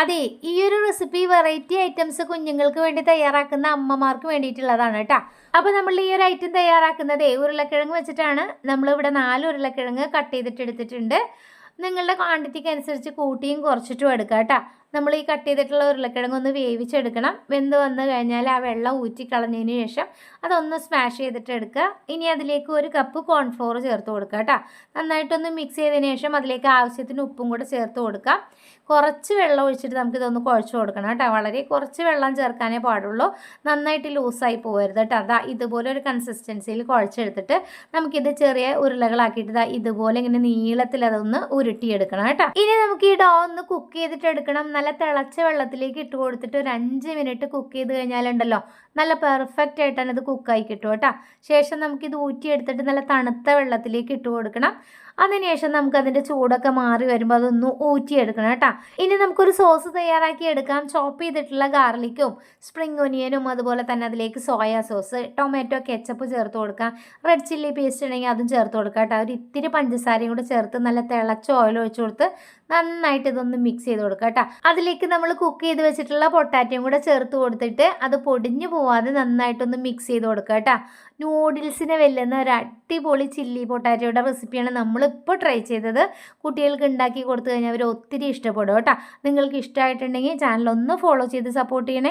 അതെ ഈ ഒരു റെസിപ്പി വെറൈറ്റി ഐറ്റംസ് കുഞ്ഞുങ്ങൾക്ക് വേണ്ടി തയ്യാറാക്കുന്ന അമ്മമാർക്ക് വേണ്ടിയിട്ടുള്ളതാണ് കേട്ടോ. അപ്പോൾ നമ്മൾ ഈ ഒരു ഐറ്റം തയ്യാറാക്കുന്നത് ഉരുളക്കിഴങ്ങ് വെച്ചിട്ടാണ് നമ്മളിവിടെ നാല് ഉരുളക്കിഴങ്ങ് കട്ട് ചെയ്തിട്ട് എടുത്തിട്ടുണ്ട്. നിങ്ങളുടെ ക്വാണ്ടിറ്റിക്ക് അനുസരിച്ച് കൂട്ടിയും കുറച്ചിട്ടും എടുക്കാം കേട്ടോ. നമ്മൾ ഈ കട്ട് ചെയ്തിട്ടുള്ള ഉരുളക്കിഴങ്ങ് ഒന്ന് വേവിച്ചെടുക്കണം. വെന്ത് വന്നു കഴിഞ്ഞാൽ ആ വെള്ളം ഊറ്റിക്കളഞ്ഞതിന് ശേഷം അതൊന്ന് സ്മാഷ് ചെയ്തിട്ട് എടുക്കുക. ഇനി അതിലേക്ക് ഒരു കപ്പ് കോൺഫ്ലോർ ചേർത്ത് കൊടുക്കുക കേട്ടോ. നന്നായിട്ടൊന്ന് മിക്സ് ചെയ്തതിന് ശേഷം അതിലേക്ക് ആവശ്യത്തിന് ഉപ്പും കൂടെ ചേർത്ത് കൊടുക്കാം. കുറച്ച് വെള്ളം ഒഴിച്ചിട്ട് നമുക്കിതൊന്ന് കുഴച്ച് കൊടുക്കണം കേട്ടോ. വളരെ കുറച്ച് വെള്ളം ചേർക്കാനേ പാടുള്ളൂ. നന്നായിട്ട് ലൂസായി പോകരുത് കേട്ടോ. അതാ ഇതുപോലെ ഒരു കൺസിസ്റ്റൻസിയിൽ കുഴച്ചെടുത്തിട്ട് നമുക്കിത് ചെറിയ ഉരുളകളാക്കിയിട്ട് ഇതാ ഇതുപോലെ ഇങ്ങനെ നീളത്തിൽ അതൊന്ന് ഉരുട്ടിയെടുക്കണം കേട്ടോ. ഇനി നമുക്ക് ഈ ഡോ ഒന്ന് കുക്ക് ചെയ്തിട്ട് എടുക്കണം. തിളച്ച വെള്ളത്തിലേക്ക് ഇട്ട് കൊടുത്തിട്ട് ഒരു അഞ്ച് മിനിറ്റ് കുക്ക് ചെയ്ത് കഴിഞ്ഞാലുണ്ടല്ലോ നല്ല പെർഫെക്റ്റ് ആയിട്ടാണ് ഇത് കുക്കായി കിട്ടും കേട്ടോ. ശേഷം നമുക്കിത് ഊറ്റിയെടുത്തിട്ട് നല്ല തണുത്ത വെള്ളത്തിലേക്ക് ഇട്ട് കൊടുക്കണം. അതിനുശേഷം നമുക്ക് അതിന്റെ ചൂടൊക്കെ മാറി വരുമ്പോൾ അതൊന്ന് ഊറ്റിയെടുക്കണം കേട്ടോ. ഇനി നമുക്കൊരു സോസ് തയ്യാറാക്കി എടുക്കാം. ചോപ്പ് ചെയ്തിട്ടുള്ള ഗാർലിക്കും സ്പ്രിംഗ് ഒനിയനും അതുപോലെ തന്നെ അതിലേക്ക് സോയാ സോസ് ടൊമാറ്റോ കെച്ചപ്പ് ചേർത്ത് കൊടുക്കാം. റെഡ് ചില്ലി പേസ്റ്റ് ഉണ്ടെങ്കിൽ അതും ചേർത്ത് കൊടുക്കാം കേട്ടോ. ഒരു ഇത്തിരി പഞ്ചസാരയും കൂടെ ചേർത്ത് നല്ല തിളച്ച ഓയിൽ ഒഴിച്ചു കൊടുത്ത് നന്നായിട്ട് ഇതൊന്ന് മിക്സ് ചെയ്ത് കൊടുക്കുക കേട്ടോ. അതിലേക്ക് നമ്മൾ കുക്ക് ചെയ്ത് വെച്ചിട്ടുള്ള പൊട്ടാറ്റയും കൂടെ ചേർത്ത് കൊടുത്തിട്ട് അത് പൊടിഞ്ഞു പോവാതെ നന്നായിട്ടൊന്ന് മിക്സ് ചെയ്ത് കൊടുക്കുക കേട്ടോ. നൂഡിൽസിനെ വെല്ലുന്ന ഒരു അടിപൊളി ചില്ലി പൊട്ടാറ്റോയുടെ റെസിപ്പിയാണ് നമ്മളിപ്പോൾ ട്രൈ ചെയ്തത്. കുട്ടികൾക്ക് ഉണ്ടാക്കി കൊടുത്തു കഴിഞ്ഞാൽ അവർ ഒത്തിരി ഇഷ്ടപ്പെടും കേട്ടോ. നിങ്ങൾക്ക് ഇഷ്ടമായിട്ടുണ്ടെങ്കിൽ ചാനൽ ഒന്ന് ഫോളോ ചെയ്ത് സപ്പോർട്ട് ചെയ്യണേ.